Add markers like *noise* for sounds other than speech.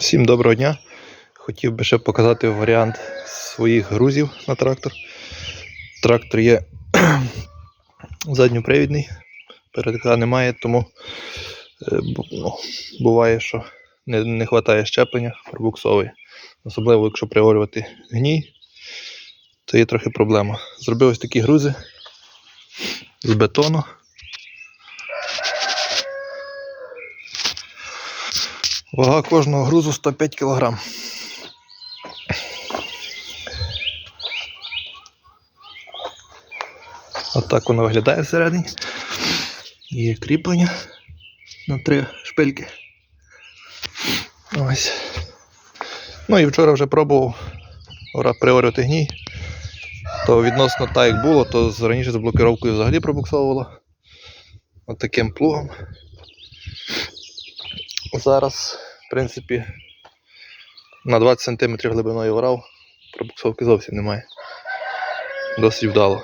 Всім доброго дня. Хотів би ще показати варіант своїх грузів на трактор. Трактор є *clears throat* задньопривідний, передка немає, тому е, ну, буває, що не, не вистачає щеплення, пробуксовує. Особливо, якщо приварювати гній, то є трохи проблема. Зробив ось такі грузи з бетону. Вага кожного грузу 105 кг. Отак воно виглядає всередині. Є кріплення на три шпильки. Ось. Ну і вчора вже пробував приварювати гній. То відносно так, як було, то раніше з блокировкою взагалі пробуксовувало. От плугом. Зараз, в принципі, на 20 см глибиною орав, пробуксовки зовсім немає. Досить вдало.